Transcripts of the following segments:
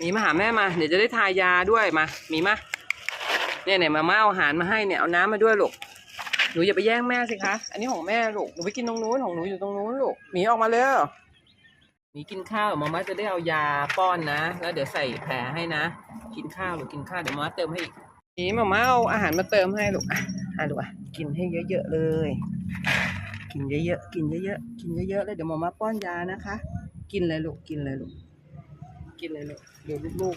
มีมาหาแม่มา เดี๋ยวจะได้ทายาด้วยมา มีมาเนี่ยเนี่ยมาม่าเอาอาหารมาให้เนี่ยเอาน้ำมาด้วยลูกหนูอย่าไปแย่งแม่สิคะ อันนี้ของแม่ลูกหนูไปกินตรงนู้นของหนูอยู่ตรงนู้นลูกหมีออกมาเร็วหมีกินข้าวมาม่าจะได้เอายาป้อนนะ แล้วเดี๋ยวใส่แผลให้นะ กินข้าวลูกกินข้าวเดี๋ยวมาม่าเติมให้อีกหมีมาม่าเอาอาหารมาเติมให้ลูกอะอะลูกอะกินให้เยอะๆเลย กินเยอะๆกินเยอะๆกินเยอะๆแล้วเดี๋ยวมาม่าป้อนยานะคะ กินเลยลูกกินเลยลูก กินเลยลูกเดี๋ยวลูก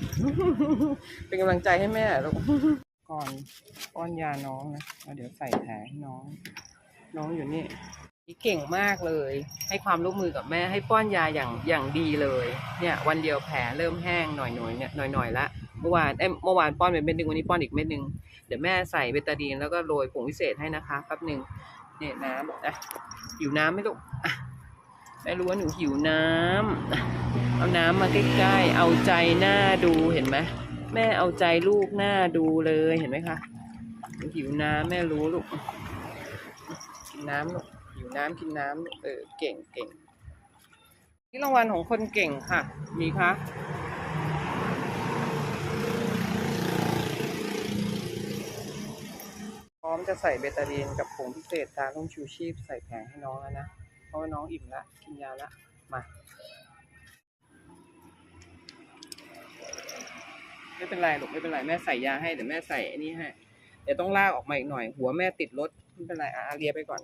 ๆ เป็นกำลังใจให้แม่ลูกก่อนป้อนยาน้องนะแล้วเดี๋ยวใส่แผลให้น้อง น้องอยู่นี่นี่เก่งมากเลย ให้ความร่วมมือกับแม่ให้ป้อนยาอย่างอย่างดีเลย เนี่ย วันเดียวแผลเริ่มแห้งหน่อยหน่อยๆเนี่ยหน่อยหน่อยๆละเมื่อวานเอ้ยเมื่อวานป้อนไปเม็ดหนึ่งวันนี้ป้อนอีกเม็ดหนึ่งเดี๋ยวแม่ใส่เบตาดีนแล้วก็โรยผงวิเศษให้นะคะแป๊บหนึ่งเนี่ยน้ำนะหิวน้ำไหมลูกอะแม่รู้ว่าหนูหิวน้ำอะ เอาน้ำมาใกล้ๆ เอาใจหน้าดูเห็นไหมแม่เอาใจลูกหน้าดูเลยเห็นไหมคะหิวน้ำแม่รู้ลูกกินน้ำลูกหิวน้ำกินน้ำเออเก่งเก่งนี่รางวัลของคนเก่งค่ะ มีคะพร้อมจะใส่เบตาดีนกับผงพิเศษตาลุ่มชูชีพใส่แผงให้น้องแล้วนะ เพราะว่าน้องอิ่มละกินยาละมา ไม่เป็นไรลูกไม่เป็นไรแม่ใส่ยาให้เดี๋ยวแม่ใส่อันนี้ให้เดี๋ยวต้องลากออกมาอีกหน่อย หัวแม่ติดรถไม่เป็นไรอะอะเลียไปก่อน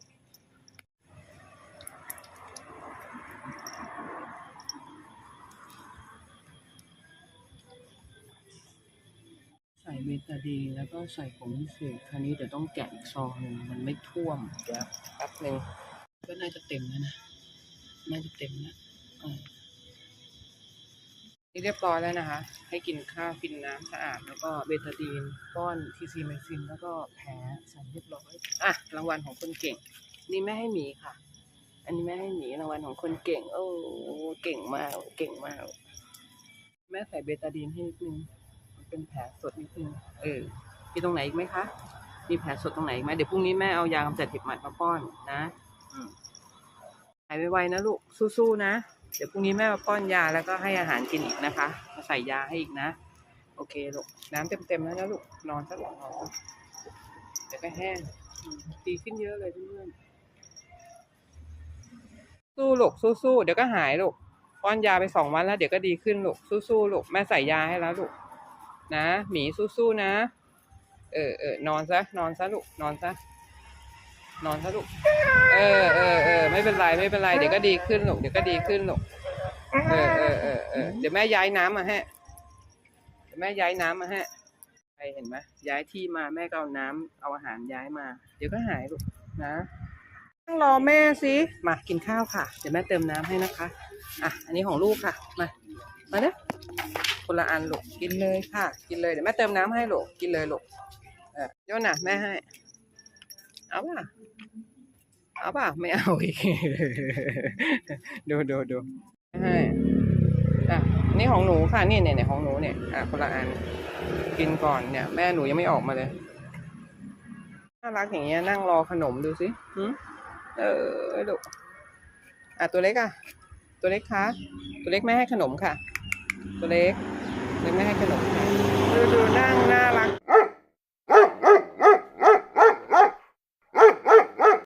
ใส่เบตาดีนแล้วก็ใส่ผงพิเศษคราวนี้เดี๋ยวต้องแกะอีกซองหนึ่งมันไม่ท่วมเดี๋ยวแป๊บหนึ่งก็น่าจะเต็มแล้วนะน่าจะเต็มแล้วอ่า นี่เรียบร้อยแล้วนะคะ ให้กินข้าวกินน้ำสะอาดแล้วก็เบตาดีนป้อนทีซีไมซินแล้วก็แพ้ใส่เรียบร้อยอะรางวัลของคนเก่ง นี่แม่ให้หมีค่ะ อันนี้แม่ให้หมีรางวัลของคนเก่ง โอ้เก่งมากเก่งมาก แม่ใส่เบตาดีนให้นิดนึงมันเป็นแผลสดนิดนึงเออมีตรงไหนอีกไหมคะมีแผลสดตรงไหนอีกไหมเดี๋ยวพรุ่งนี้แม่เอายากำจัดเห็บหมัดมาป้อนนะอืมหายไวๆนะลูกสู้ๆนะ เดี๋ยวพรุ่งนี้แม่มาป้อนยาแล้วก็ให้อาหารกินอีกนะคะ มาใส่ยาให้อีกนะ โอเคลูกน้ำเต็มๆแล้วนะลูกนอนสักหลังนอนเดี๋ยวก็แห้งดีขึ้นเยอะเลยเพื่อนๆสู้ลูกสู้ๆเดี๋ยวก็หายลูกป้อนยาไปสองวันแล้วเดี๋ยวก็ดีขึ้นลูกสู้ๆลูกแม่ใส่ยาให้แล้วลูกนะหมีสู้ๆนะ เออเออนอนซะนอนซะลูกนอนซะ นอนซะลูก เออเออเออไม่เป็นไรไม่เป็นไรเดี๋ยวก็ดีขึ้นลูกเดี๋ยวก็ดีขึ้นลูก เออเออเออเออเดี๋ยวแม่ย้ายน้ำมาให้เดี๋ยวแม่ย้ายน้ำมาให้ใครเห็นไหมย้ายที่มาแม่ก็เอาน้ำเอาอาหารย้ายมา เดี๋ยวก็หายลูกนะนั่งรอแม่สิมากินข้าวค่ะ เดี๋ยวแม่เติมน้ำให้นะคะ อะ อันนี้ของลูกค่ะ มา มาเด้อคนละอันลูกกินเลยค่ะ กินเลยเดี๋ยวแม่เติมน้ำให้ลูกกินเลยลูกเออโยนน่ะแม่ให้ เอาป่ะเอาป่ะไม่เอาอีกดูดูดูให้อะนี่ของหนูค่ะนี่เนี่ยเนี่ยของหนูเนี่ยอะคนละอันกินก่อนเนี่ย แม่หนูยังไม่ออกมาเลยน่ารักอย่างเงี้ยนั่งรอขนมดูสิหึเออลูอะตัวเล็กอะ ตัวเล็กคะตัวเล็กไม่ให้ขนมค่ะ ตัวเล็กเล็กไม่ให้ขนมดูดูนั่งน่า